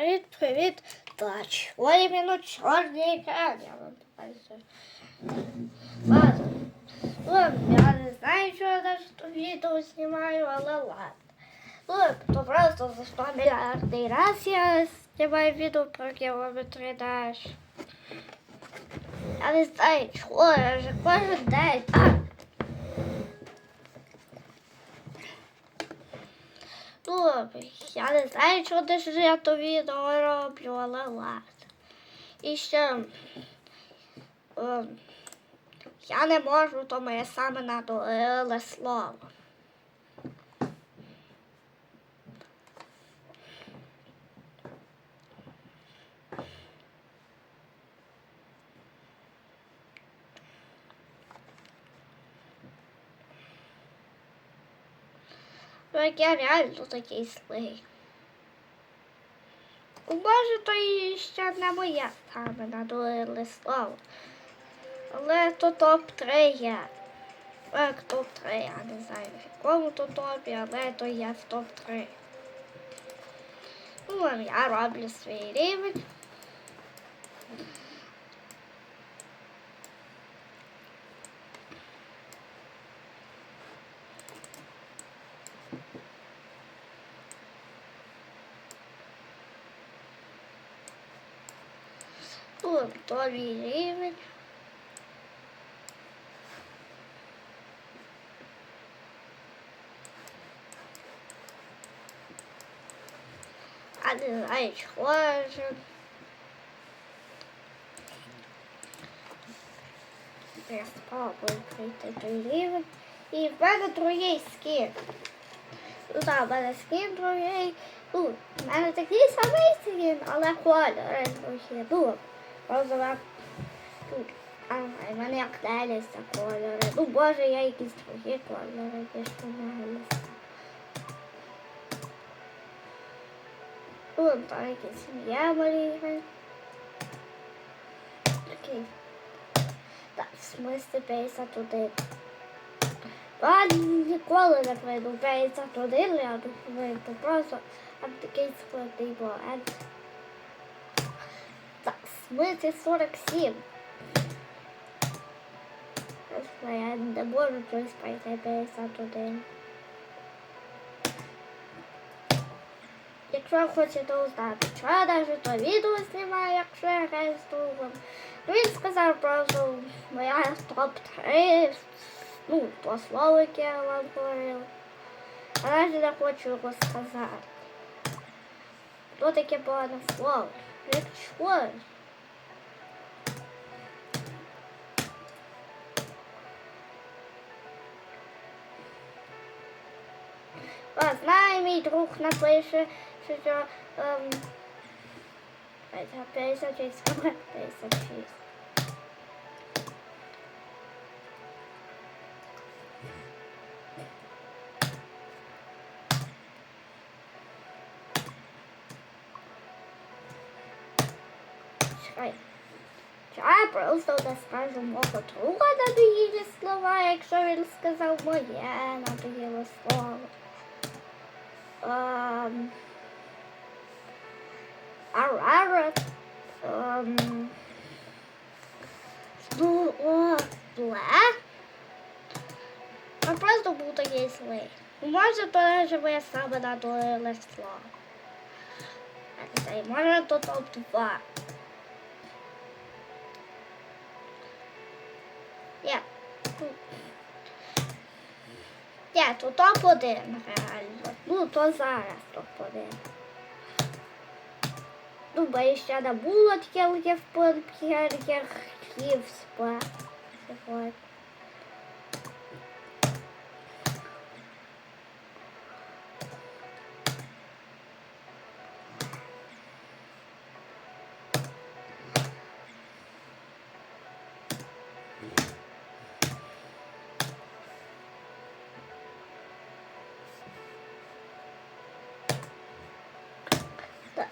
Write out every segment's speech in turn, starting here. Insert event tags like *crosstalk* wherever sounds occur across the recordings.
Привіт, привіт. Та чого іменно чорний екран? Я вам покажу. Ладно. Ладно, я не знаю, що я даже то відео знімаю, але ладно. Ну, то просто за 100 мільярдний раз я знімаю відео про кілометри даш. Я не знаю, чого, я вже кожен день. А! Ну, я не знаю, чого ж я то відео роблю, але ладно. І ще о, я не можу, то моє саме надоїле слово. Як я реально такий злий. Може, то і ще не моє саме надоїле слово. Але то топ-3 є. Як топ-3, я не знаю, в якому то топі, але то є в топ-3. Ну, я роблю свій рівень. Ну, то мій рівень. А не знаю, чого ж. Я спробую прийти той рівень. І в мене другий скін. Ну так, в мене скін другий. Ну, в мене такий самий розова. Тут. Ага, в мене як деліся кольори. Ну, боже, я якісь другі кольори більш помагалися. Вон там якісь малює. Такий. Так, в смислі 51. А ніколи не прийду 51, я думаю, просто там такий складний момент. В 47. Просто я не можу щось пройти 51. Якщо хочете узнати, що я навіть то відео знімаю, якщо я граю з другом. Ну, він сказав просто моя топ-3, ну, то слово, яке я вам говорив. А навіть не хочу його сказати. То таке погане слово. Якщо А, знає, мій друг напише, що ем, 56, 56. *laughs* Чекай. Я просто не скажу мого друга надоїлі слова, якщо він сказав моє надоїле слово. Um, Арара. Um, ну, о, бле. Я просто був такий злий. Може, то живе саме на доле слово. Може, то топ-2. Я. Я, то топ-1 реально. Ну, то зараз топ-1. Ну, бо ще не було в подбір'ях Київська.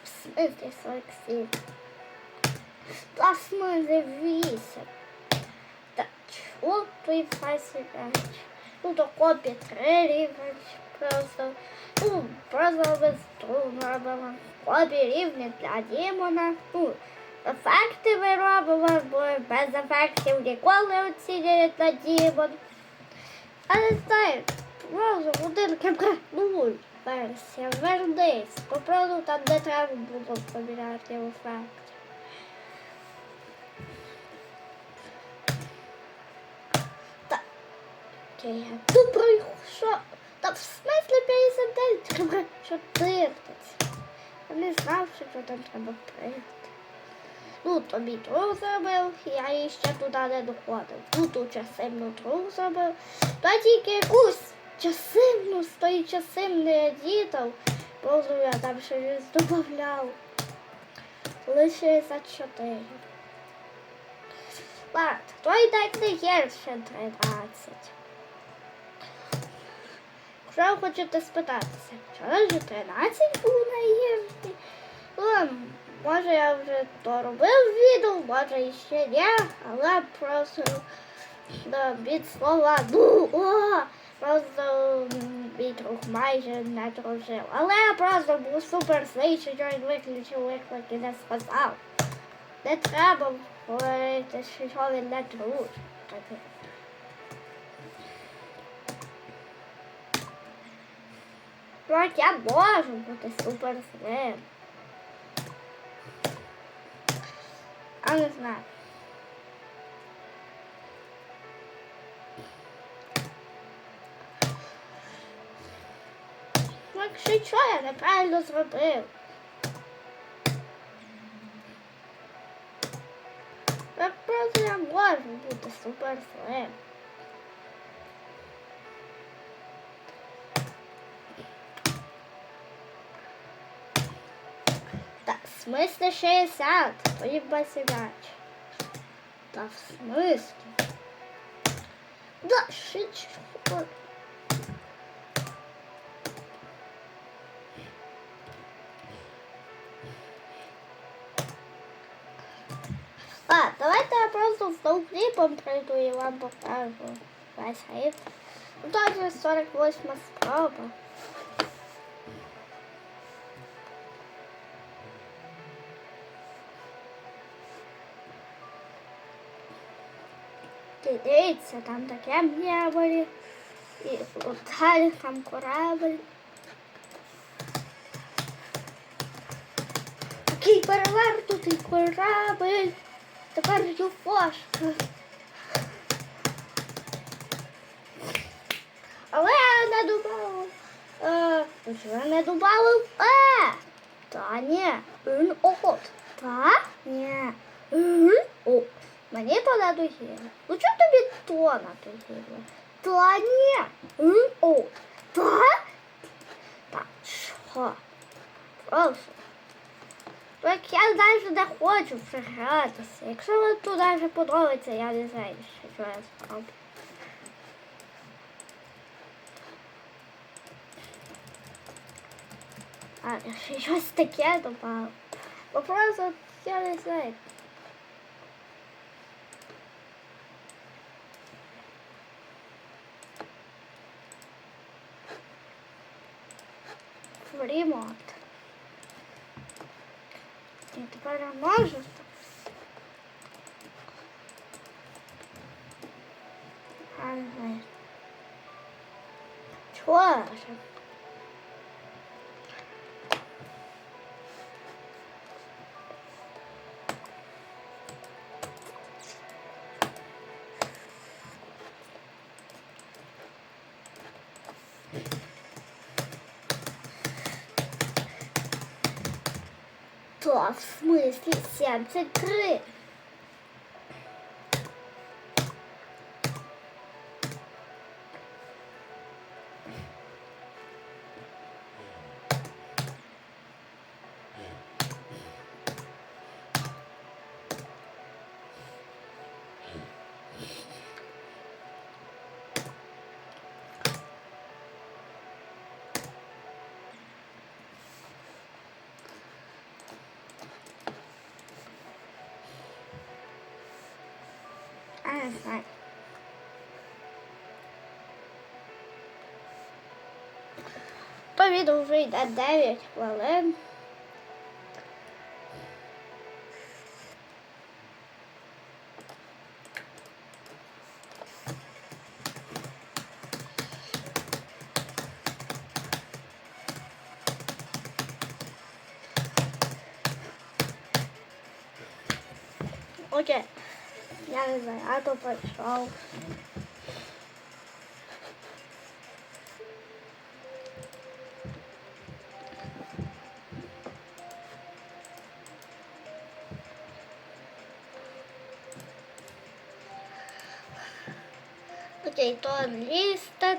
В смислі 47. Та в смислі 8. Та чого ти 25? Ну, копі 3 рівень просто. Ну, просто трудно робимо. Обі рівні для Дімона. Ну, ефекти ми робимо, бо без ефектів ніколи оцінюють на Дімон. Але знаєш, просто один кепка нуль версія. Вернись. Попробуй там не треба було поміняти ефект. Та окей, я тут пройшов. Та в смислі 59 треба 14. Я не знав, що там треба прийти. Ну, тобі друг зробив, я ще туди не доходив. Тут у часивну друг зробив. Та тільки якусь часивну, з тої часивної дітав. Просто я там щось додавав. Лише за 4. Ладно, день не є ще 13. Якщо ви хочете спитатися, чого ж 13 було найгірший? Ну, може я вже то робив відео, може ще ні, але просто да, від слова ну, просто мій друг майже не дружив. Але я просто був супер злий, що він виключив виклик і не сказав. Не треба говорити, що він не. Таке. Так я можу бути супер злим. А не знаю. Якщо що, я неправильно зробив. Так просто я можу бути супер злим. Так, в смысле 60? Поїбай сідач. Та в смысле? Да, шить. Просто з кліпом пройду і вам покажу весь гейм. Ну, 48 спроба. Дивіться, там таке м'яволі. І далі там корабль. Такий перевернутий корабль. Тепер юфошка. Але я не добавив. Е, що не добавив е. Та ні. Н от. Та ні. Н о. Мені то не. Ну чого тобі то на догірно? Та ні. Н о. Та? Та що? Просто. Так я навіть не хочу пригратися. Якщо вам туди вже подобається, я не знаю, що я зроблю. А, ще щось таке добавив. Бо просто я не знаю. І тепер я можу. А, не знаю. Чого ж? То в смысле 73? А, не знаю. То то відео вже йде 9 хвилин. Окей. Я не знаю, а то пішов. Окей, то listed.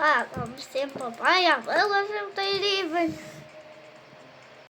Ладно, всім папа, я виложив той рівень.